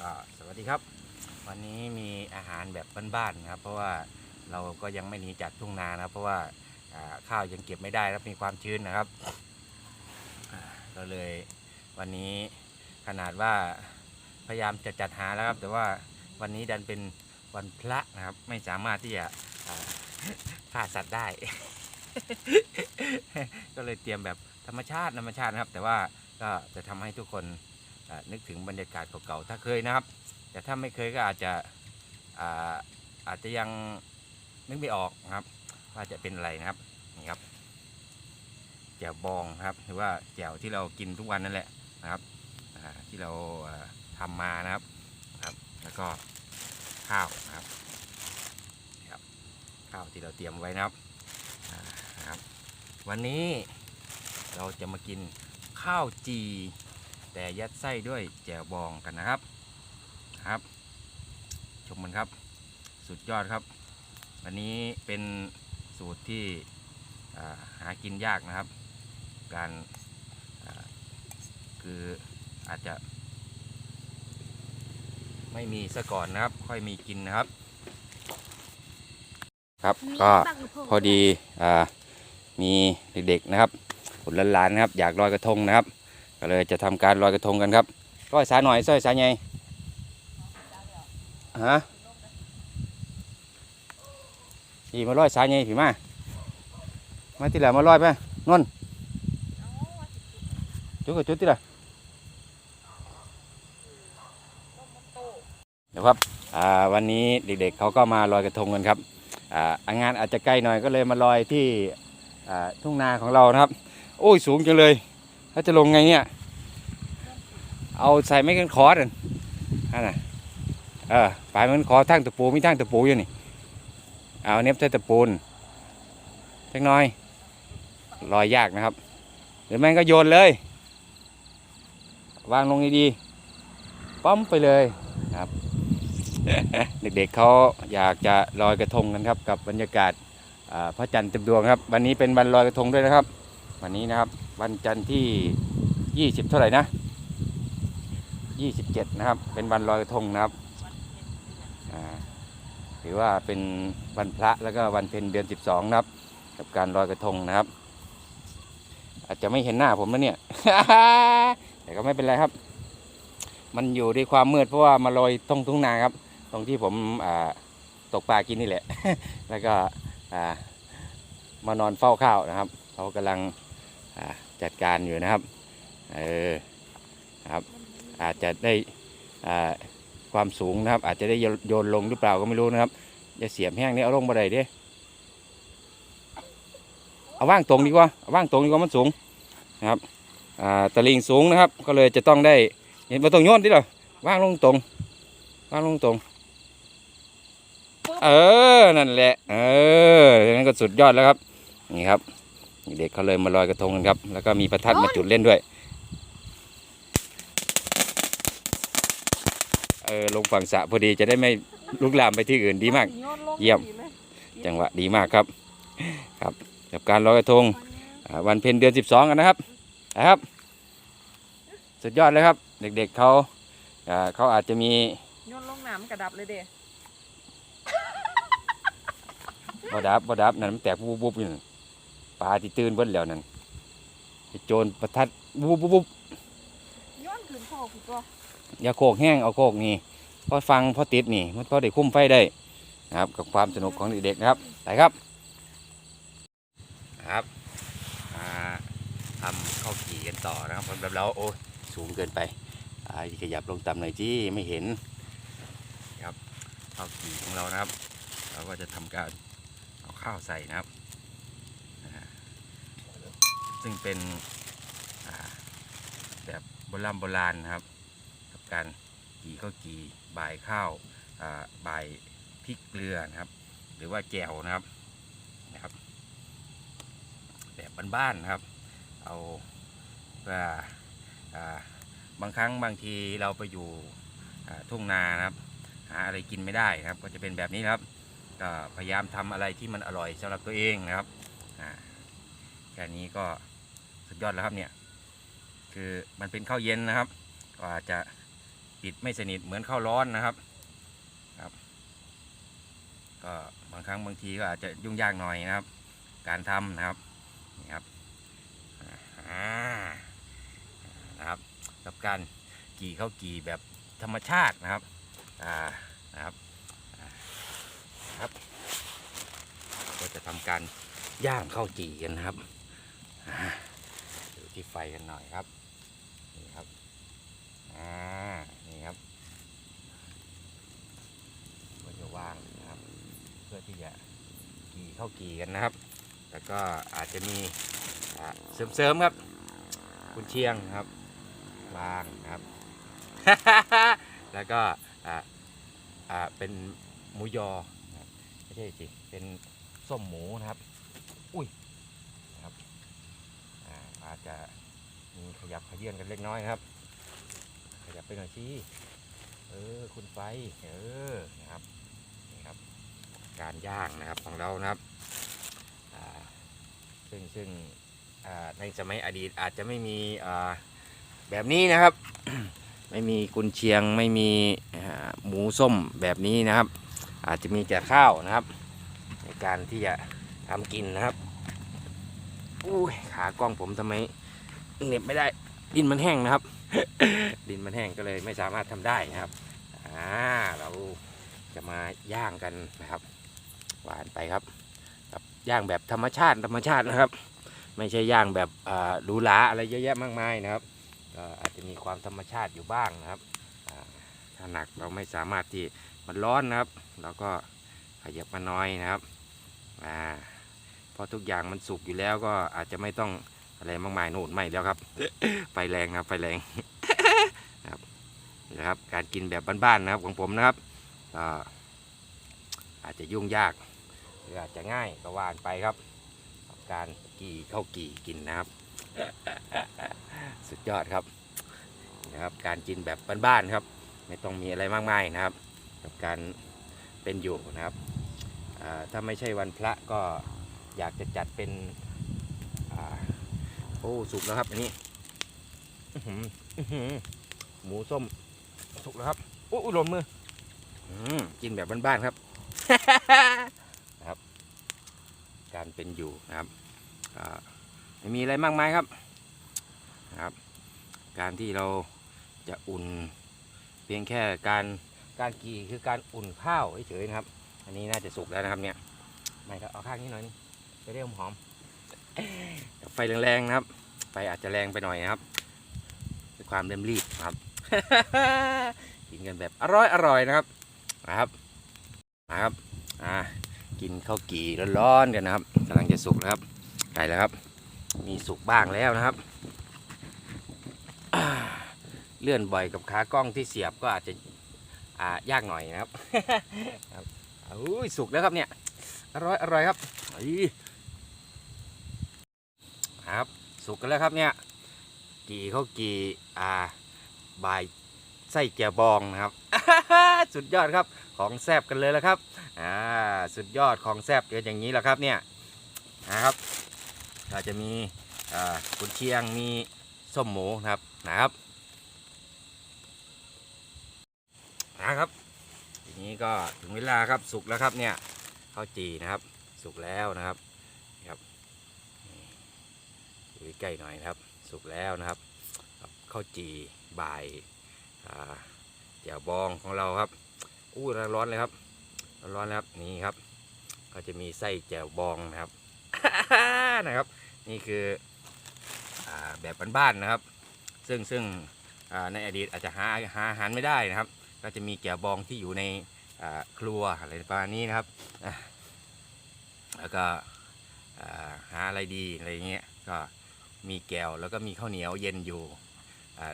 ก็สวัสดีครับ วันนี้มีอาหารแบบบ้านๆนะครับ เพราะว่าเราก็ยังไม่หนีจากทุ่งนานะครับ เพราะว่าข้าวยังเก็บไม่ได้ครับมีความชื้นนะครับอ่าเลยวันนี้ขนาดว่าพยายามจะจัดหาแล้วครับ แต่ว่าวันนี้ดันเป็นวันพระนะครับ ไม่สามารถที่จะฆ่าสัตว์ได้ ก็เลยเตรียมแบบธรรมชาติธรรมชาตินะครับ แต่ว่าก็จะทำให้ทุกคน นึกถึงบรรยากาศเก่าๆถ้าเคยนะครับ แต่ถ้าไม่เคยก็อาจจะอาอาจจะยังนึกไม่ออกนะครับ ว่าจะเป็นอะไรนะครับนี่ครับแจ่วบองครับหรือว่าแจ่วที่เรากินทุกวันนั่นแหละนะครับที่เราาทำมานะครับครับ แล้วก็ข้าวนะครับครับ ข้าวที่เราเตรียมไว้นะครับนะครับ วันนี้เราจะมากินข้าวจี แต่ยัดไส้ด้วยแจ่วบองกันนะครับครับ ชมมันครับ สุดยอดครับ วันนี้เป็นสูตรที่อ่าหากินยากนะครับ การอ่าคืออาจจะ ไม่มีซะก่อนนะครับ ค่อยมีกินนะครับ ครับก็พอดีอ่ามีเด็กๆนะครับผลล้านๆนะครับ อยากลอยกระทงนะครับก็ เลยจะทำการลอยกระทงกันครับร้อยสาหน่อยซอยสาใหญ่ฮะพี่มาร้อยสาใหญ่พี่มามาที่ไหนมาร้อยไปนนจุดกับจุดที่ไหนเดี๋ยวครับวันนี้เด็กๆเขาก็มาลอยกระทงกันครับงานอาจจะใกล้หน่อยก็เลยมาลอยที่ทุ่งนาของเรานะครับ โอ้ยสูงจังเลยถ้าจะลงไงเนี่ย เอาใส่ไม่กันคอร์ดนั่นน่ะเออปลายมันคอทั้งตะปูมีทั้งตะปูอยู่นี่ เอาเน็บใส่ตะปูนจักน้อยลอยยากนะครับ หรือไม่ก็โยนเลย วางลงดีๆปั๊มไปเลยครับ เด็กๆเขาอยากจะลอยกระทงกันครับ กับบรรยากาศอ่าพระจันทร์เต็มดวงครับ วันนี้เป็นวันลอยกระทงด้วยนะครับ วันนี้นะครับ วันจันทร์ที่ 20 เท่าไหร่นะ 27 นะครับ เป็นวันลอยกระทงนะครับถือว่าเป็นวันพระแล้วก็วันเพ็ญเดือน 12 นะครับ กับการลอยกระทงนะครับ อาจจะไม่เห็นหน้าผมนะเนี่ย แต่ก็ไม่เป็นไรครับ มันอยู่ในความมืดเพราะว่ามาลอยตรงทุ่งนาครับ ตรงที่ผมตกปลากินนี่แหละ แล้วก็มานอนเฝ้าข้าวนะครับเขากำลังจัดการอยู่นะครับ เออครับ อาจจะได้ความสูงนะครับ อาจจะได้โยนลงหรือเปล่าก็ไม่รู้นะครับจะเสียบแห้งนี่เอาลงบ่ได้เด้เอาว่างตรงดีกว่าเอาว่างตรงดีกว่ามันสูงนะครับตะลิงสูงนะครับ ก็เลยจะต้องได้เห็นมาตรงโยนดิเหรอว่างลงตรงว่างลงตรง เออนั่นแหละ เออนั่นก็สุดยอดแล้วครับนี่ครับ เด็กเขาเลยมาลอยกระทงกันครับ แล้วก็มีประทัดมาจุดเล่นด้วย เออลงฝั่งสระพอดีจะได้ไม่ลุกลามไปที่อื่นดีมาก เยี่ยม จังหวะดีมากครับ ครับกับการลอยกระทงอ่าวันเพ็ญเดือนสิบสองกันนะครับนะครับ สุดยอดเลยครับ เด็กๆเขาอ่าเขาอาจจะมีโยนลงน้ำกระดับเลยเด้บดับบดับนั่นมันแตกบุบบุบอยู่นั่นปลาที่ตื่นเบิ้แล้วนั่นไอ้โจรประทัดบุบบุบบุบโยนขึ้นคอกูตัว อย่าโคกแห้งเอาโคกนี่พอฟังพอติดนี่มันพอได้คุ้มไฟได้นะครับกับความสนุกของเด็กๆนะครับไปครับครับทำข้าวขี่กันต่อนะครับสำหรับเราโอ้ยสูงเกินไปอ่าขยับลงต่ำหน่อยจีไม่เห็นครับข้าวขี่ของเรานะครับ เราก็จะทำการเอาข้าวใส่นะครับ ซึ่งเป็นแบบโบราณโบราณนะครับ กับการกี่ข้าวกี่บ่ายข้าวอ่าบ่ายพริกเกลือนะครับ หรือว่าแจ่วนะครับนะครับ แบบบ้านๆนะครับ เอาเพื่ออ่าบางครั้งบางทีเราไปอยู่ทุ่งนานะครับ หาอะไรกินไม่ได้นะครับ ก็จะเป็นแบบนี้ครับก็พยายามทำอะไรที่มันอร่อยสำหรับตัวเองนะครับแค่นี้ก็สุดยอดแล้วครับเนี่ย คือมันเป็นข้าวเย็นนะครับก็อาจจะ ติดไม่สนิทเหมือนข้าวร้อนนะครับครับ ก็บางครั้งบางทีก็อาจจะยุ่งยากหน่อยนะครับ การทำนะครับนี่ครับอ่านะครับกับการกี่ข้าวกี่แบบธรรมชาตินะครับอ่านะครับครับ ก็จะทำการย่างข้าวจี่กันนะครับอ่าดูที่ไฟกันหน่อยครับนี่ครับอ่า นี่ครับก็จะวางนะครับ เพื่อที่จะกี่ข้ากี่กันนะครับ แล้วก็อาจจะมีเสริมๆครับ คุณเชียงครับวางครับ แล้วก็อ่าอ่าเป็นหมูยอไม่ใช่สิเป็นส้มหมูนะครับ อุ้ยนะครับอ่าอาจจะมีขยับขยื่นกันเล็กน้อยครับ ขยับไปหน่อยสิเออ คุณไฟ เออ นะครับ การย่างนะครับของเรานะครับซึ่งซึ่งในสมัยอดีตอาจจะไม่มีแบบนี้นะครับ ไม่มีกุนเชียงไม่มีหมูส้มแบบนี้นะครับ อาจจะมีแต่ข้าวนะครับ ในการที่จะทำกินนะครับอุ้ขากล้องผมทำไมเหน็บไม่ได้ดินมันแห้งนะครับ ดินมันแห้งก็เลยไม่สามารถทำได้นะครับอ่าเราจะมาย่างกันนะครับ หวานไปครับกับย่างแบบธรรมชาติธรรมชาตินะครับ ไม่ใช่ย่างแบบหรูหราอะไรเยอะแยะมากมายนะครับก็อาจจะมีความธรรมชาติอยู่บ้างนะครับถ้าหนักเราไม่สามารถที่มันร้อนนะครับ เราก็ขยับมาน้อยนะครับอ่าเพราะทุกอย่างมันสุกอยู่แล้วก็อาจจะไม่ต้องอะไรมากมายโน่นไม่แล้วครับ ไฟแรงครับไฟแรงนะครับนี่นะครับการกินแบบบ้านๆนะครับของผมนะครับอาจจะยุ่งยาก หรืออาจจะง่ายก็ว่านไปครับ การกี่เข้ากี่กินนะครับ สุดยอดครับนะครับ การกินแบบบ้านๆครับ ไม่ต้องมีอะไรมากมายนะครับ กับการเป็นอยู่นะครับถ้าไม่ใช่วันพระก็อยากจะจัดเป็นอโอ้สุกแล้วครับอันนี้อื้อหืออื้อหือหมูส้มสุกแล้วครับโอ้ยหล่นมืออมกินแบบบ้านๆครับ การเป็นอยู่นะครับไม่มีอะไรมากมายครับนะครับ การที่เราจะอุ่น เพียงแค่การการกี่คือการอุ่นข้าวเฉยๆนะครับ อันนี้น่าจะสุกแล้วนะครับเนี่ยไม่ครับเอาข้างนี้หน่อยนึงจะได้หอมๆไฟแรงๆนะครับ ไฟอาจจะแรงไปหน่อยนะครับด้วยความเร่มรีบครับกินกันแบบอร่อยอร่อยนะครับนะครับนะครับอ่า กินข้าวกี่ร้อนๆกันนะครับกำลังจะสุกแล้วครับไก่แล้วครับ มีสุกบ้างแล้วนะครับ เลื่อนบ่อยกับขากล้องที่เสียบก็อาจจะอ่ายากหน่อยนะครับอุ้ยสุกแล้วครับเนี่ยอร่อยอร่อยครับอีครับ สุกกันแล้วครับเนี่ย กี่เขาวกี่อ่าบาย ส้เกียวบองนะครับ สุดยอดครับของแซบกันเลยแล้วครับอ่าสุดยอดของแซบเกิดอย่างนี้แหละครับเนี่ยนะครับเราจะมีอ่ากุนเชียงมีส้มหมูนะครับนะครับนะครับทีนี้ก็ถึงเวลาครับสุกแล้วครับเนี่ยข้าวจีนะครับ สุกแล้วนะครับครับดูใกล้หน่อยนะครับ สุกแล้วนะครับกับข้าวจีบ่าย อ่าแจ่วบองของเราครับอู้ร้อนเลยครับ ร้อนแล้วครับนี่ครับ ก็จะมีไส้แจ่วบองนะครับนะครับ นี่คืออแบบบ้านๆนะครับ ซึ่งซึ่งในอดีตอาจจะหาหาอาหารไม่ได้นะครับ ก็จะมีแจ่วบองที่อยู่ในครัวอะไรประมาณนี้นะครับแล้วก็หาอะไรดีอะไรเงี้ยก็มีแก้วแล้วก็มีข้าวเหนียวเย็นอยู่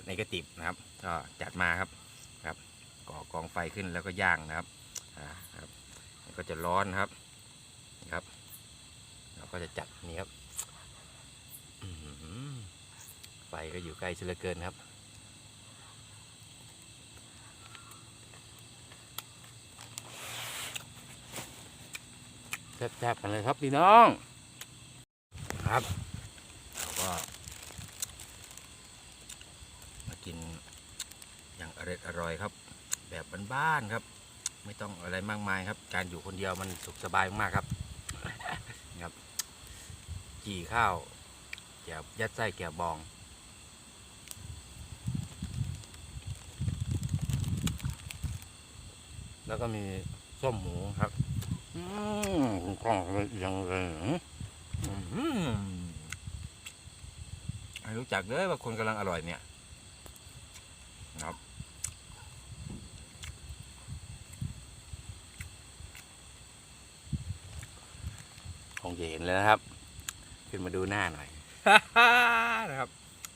ในกระติบนะครับ ก็จัดมาครับครับก่อกองไฟขึ้นแล้วก็ย่างนะครับอ่าครับก็จะร้อนครับครับเราก็จะจัดนี่ครับไฟก็อยู่ใกล้เสือเกินครับแซ่บๆกันเลยครับพี่น้อง ครับเราก็มากิน ร่อยอร่อยครับ แบบบ้านๆครับ ไม่ต้องอะไรมากมายครับ การอยู่คนเดียวมันสุขสบายมากครับครับจี่ข้าวแกบยัดไส้แกบบองแล้วก็มีส้มหมูครับอืมกล้องเลยยังเลยอืมให้รู้จักเลยว่าคนกำลังอร่อยเนี่ยครับ คงจะเห็นแล้วนะครับ ขึ้นมาดูหน้าหน่อย นะครับ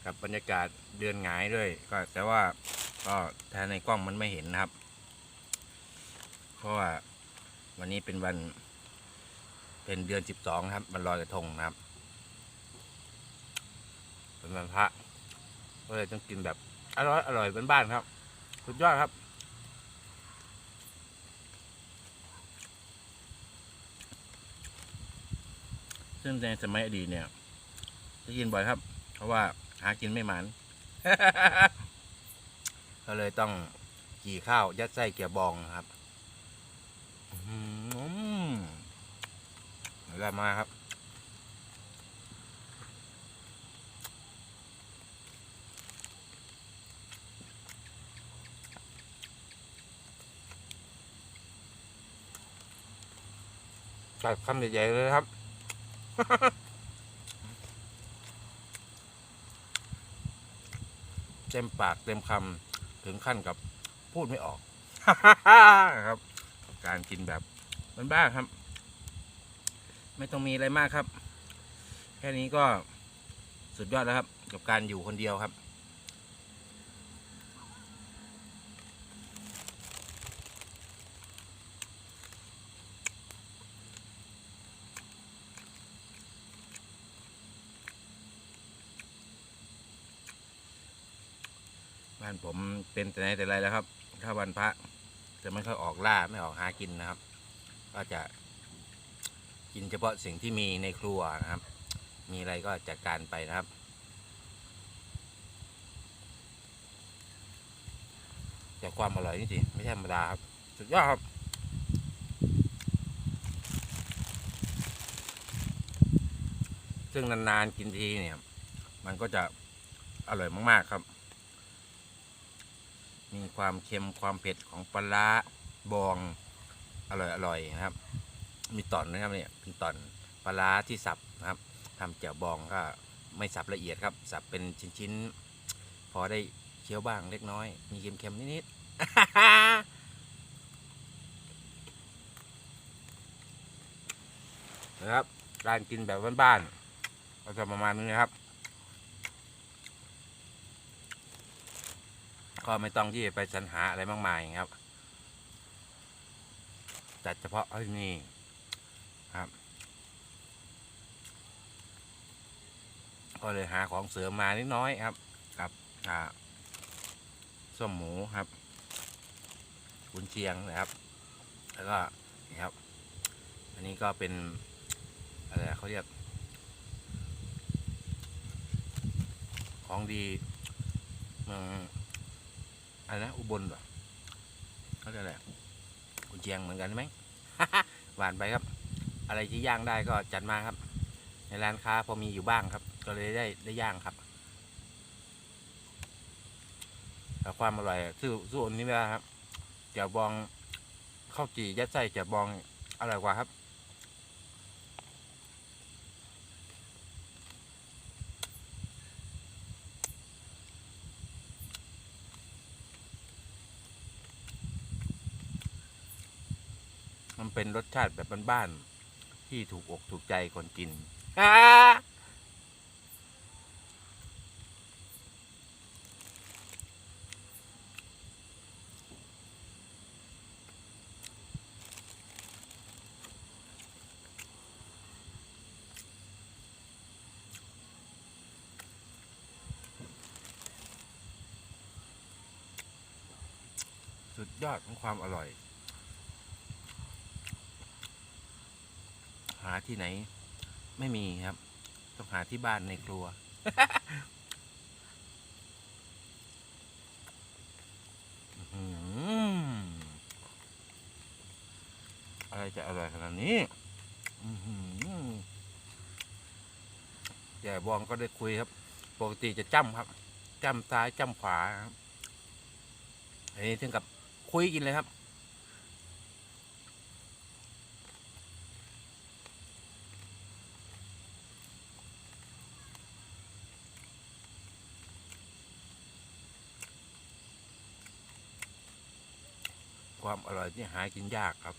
กับบรรยากาศเดือนหงายด้วย ก็แต่ว่าก็ถ้าในกล้องมันไม่เห็นนะครับ เพราะว่าวันนี้เป็นวัน เป็นเดือนสิบสองครับวันลอยกระทงนะครับ เป็นวันพระก็เลยต้องกินแบบอร่อยอร่อยบ้านๆครับ สุดยอดครับ ซึ่งในสมัยอดีตเนี่ยจะกินบ่อยครับ เพราะว่าหากินไม่หมันก็เลยต้องกี่ข้าว ยัดไส้เกี๊ยวบองครับอืมอร่อยมากครับกัดคำใหญ่ๆเลยครับ เต็มปากเต็มคำถึงขั้นกับพูดไม่ออก ครับ การกินแบบบ้านๆครับ ไม่ต้องมีอะไรมากครับ แค่นี้ก็สุดยอดแล้วครับ กับการอยู่คนเดียวครับ บ้านผมเป็นแต่ไหนแต่ไรแล้วครับ ถ้าวันพระจะไม่ค่อยออกล่าไม่ออกหากินนะครับ ก็จะกินเฉพาะสิ่งที่มีในครัวนะครับ มีอะไรก็จัดการไปนะครับแต่ความอร่อยนี่สิไม่ใช่ธรรมดาครับ สุดยอดครับซึ่งนานๆกินทีเนี่ย มันก็จะอร่อยมากๆครับ มีความเค็มความเผ็ดของปลาบองอร่อยอร่อยนะครับ มีตอนนะครับเนี่ยเป็นตอนปลาร้าที่สับนะครับทำเจียวบองก็ไม่สับละเอียดครับ สับเป็นชิ้นๆ พอได้เคี้ยวบ้างเล็กน้อย มีเค็มๆนิดๆนะครับการกินแบบบ้านๆก็จะประมาณนี้นะครับ ก็ไม่ต้องที่ไปสรรหาอะไรมากมายครับจัดเฉพาะที่นี่ครับก็เลยหาของเสริมมานิดน้อยครับกับอ่าส้มหมูครับกุนเชียงนะครับ แล้วก็นี่ครับ อันนี้ก็เป็นอะไรเขาเรียก ของดีเมือง อะไรนะอุบลเหรอเขาเรียกอะไรกุนเชียงเหมือนกันไหมหวานไปครับ อะไรที่ย่างได้ก็จัดมาครับ ในร้านค้าพอมีอยู่บ้างครับ ก็เลยได้ได้ย่างครับแต่ความอร่อยสู้สู้อันนี้ไม่ได้ครับแจ่วบองข้าวจี่ยัดไส้แจ่วบองอร่อยกว่าครับ เป็นรสชาติแบบบ้านๆที่ถูกอกถูกใจคนกินสุดยอดของความอร่อย หาที่ไหน ไม่มีครับ ต้องหาที่บ้านในครัว อะไรจะอร่อยขนาดนี้แต่บองก็ได้คุยครับ ปกติจะจ้ำครับจ้ำซ้ายจ้ำขวาครับอันนี้ถึงกับคุยกินเลยครับ ความอร่อยที่หากินยากครับ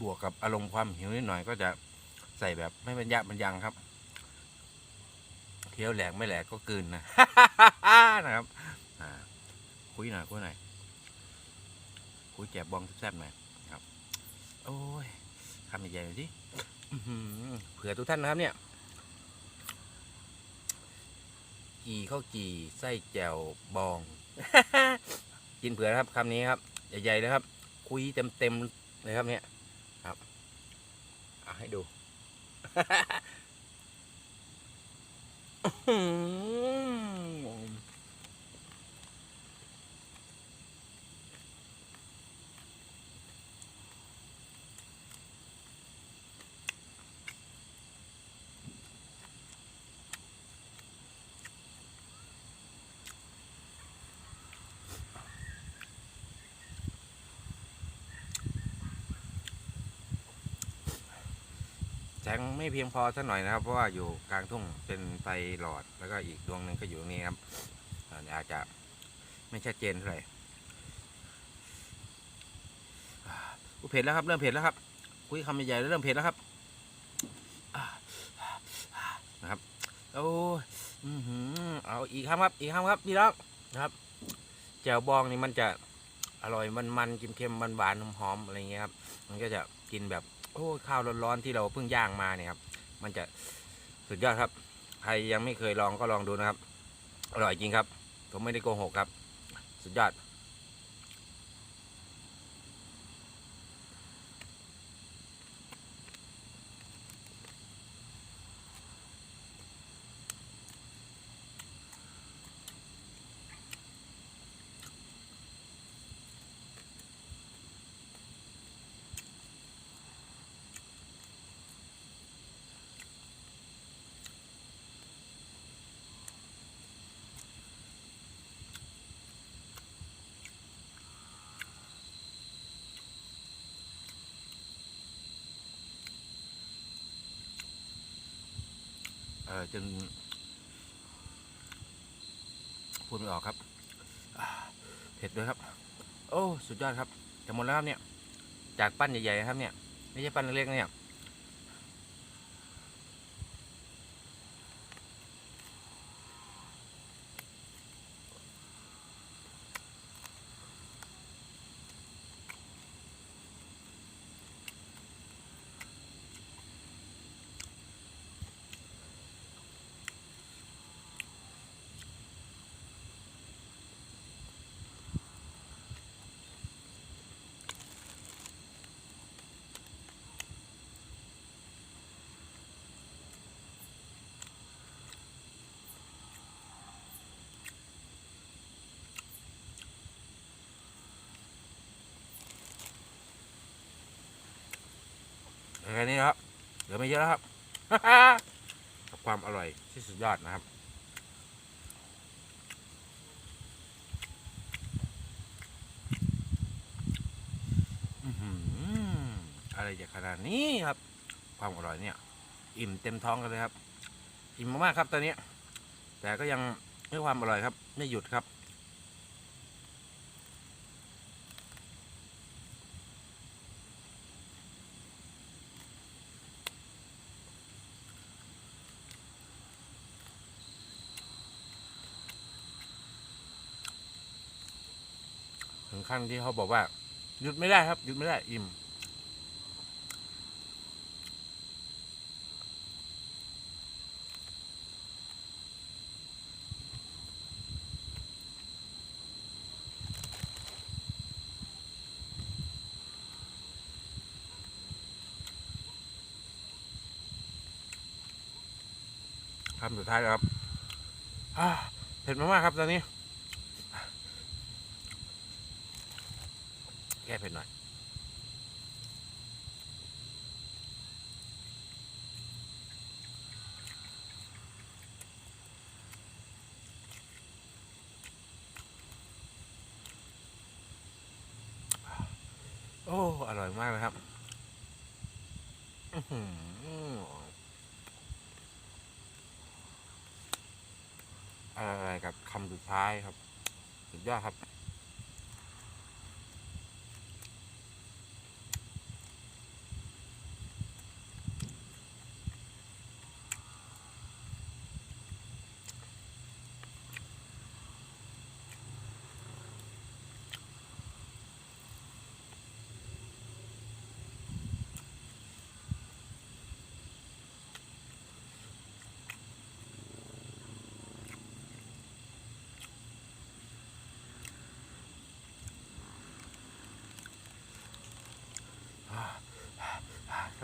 บวกกับอารมณ์ความหิวนิดหน่อยก็จะใส่แบบไม่บรรยะบรรยังครับเคี้ยวแหลกไม่แหลกก็กลืนนะ นะครับอ่าคุยหน่อยคุยหน่อยคุยแจบบองแซ่บๆหน่อยครับ โอ้ยคำใหญ่ๆหน่อยสิเผื่อทุกท่านนะครับเนี่ย กีข้าวจี่ไส้แจ่วบอง กินเผื่อนะครับคำนี้ครับ ใหญ่ๆเลยครับ คุยเต็มๆเลยครับเนี่ยครับเอาให้ดู แสงไม่เพียงพอสักหน่อยนะครับ เพราะว่าอยู่กลางทุ่งเป็นไฟหลอด แล้วก็อีกดวงหนึ่งก็อยู่นี้ครับอาจจะไม่ชัดเจนเท่าไหร่อ่าอุ๊ยเผ็ดแล้วครับ เริ่มเผ็ดแล้วครับคุยคำใหญ่ๆแล้วเริ่มเผ็ดแล้วครับนะครับโอ้อืออเอาอีกคำครับ อีกคำครับพี่น้องนะครับแจ่วบองนี่มันจะอร่อยมันๆเค็มๆหวานๆหอมๆอะไรเงี้ยครับ มันก็จะกินแบบ โอ้ข้าวร้อนๆที่เราเพิ่งย่างมาเนี่ยครับ มันจะสุดยอดครับ ใครยังไม่เคยลองก็ลองดูนะครับ อร่อยจริงครับ ผมไม่ได้โกหกครับ สุดยอด ออจนพูดไม่ออกครับเผ็ดด้วยครับ โอ้ สุดยอดครับจะหมดแล้วครับเนี่ย จากปั้นใหญ่ๆครับเนี่ย ไม่ใช่ปั้นเล็กๆนะเนี่ย แค่นี้นะครับเหลือไม่เยอะแล้วครับกับความอร่อยที่สุดยอดนะครับอือหืออะไรจะขนาดนี้ครับ ความอร่อยเนี่ย อิ่มเต็มท้องกันเลยครับ อิ่มมากๆครับตอนนี้ แต่ก็ยังให้ความอร่อยครับ ไม่หยุดครับึงขั้นที่เขาบอกว่าหยุดไม่ได้ครับหยุดไม่ได้อิ่ม คำสุดท้ายครับเผ็ดมากๆครับตอนนี้ อ้อร่อยมากเลยครับอื้อออะไรกับคำสุดท้ายครับ สุดยอดครับ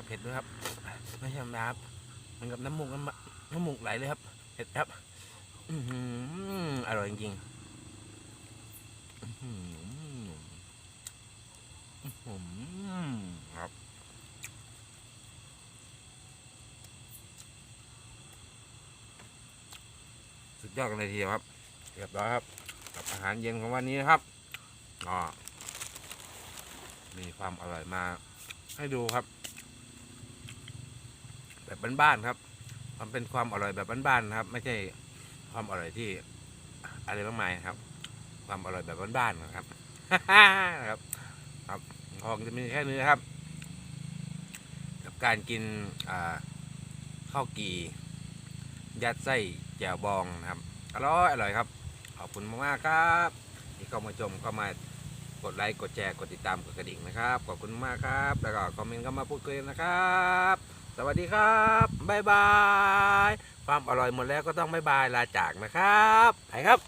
ับเผ็ดด้วยครับ ไม่ใช่น้ำมันกับน้ำมูกน้ำมะน้ำมูกไหลเลยครับเผ็ดครับอืออร่อยจริงๆครับสุดยอดกันเลยทีเดียวครับเรียบร้อยครับกับอาหารเย็นของวันนี้นะครับก็มีความอร่อยมาให้ดูครับ แบบบ้านๆครับ มันเป็นความอร่อยแบบบ้านๆครับ ไม่ใช่ความอร่อยที่อะไรมากมายครับ ความอร่อยแบบบ้านๆนะครับนะครับ ครับของจะมีแค่นี้ครับ กับการกินข้าวกียัดไส้แจ่วบองนะครับอร่อยอร่อยครับ ขอบคุณมากๆครับที่เข้ามาชมก็มากดไลค์กดแชร์กดติดตามกดกระดิ่งนะครับ ขอบคุณมากครับ แล้วก็คอมเมนต์เข้ามาพูดคุยกันนะครับ วัสดีครับบายบาย ความอร่อยหมดแล้วก็ต้องบายบายลาจากนะครับ ไปครับ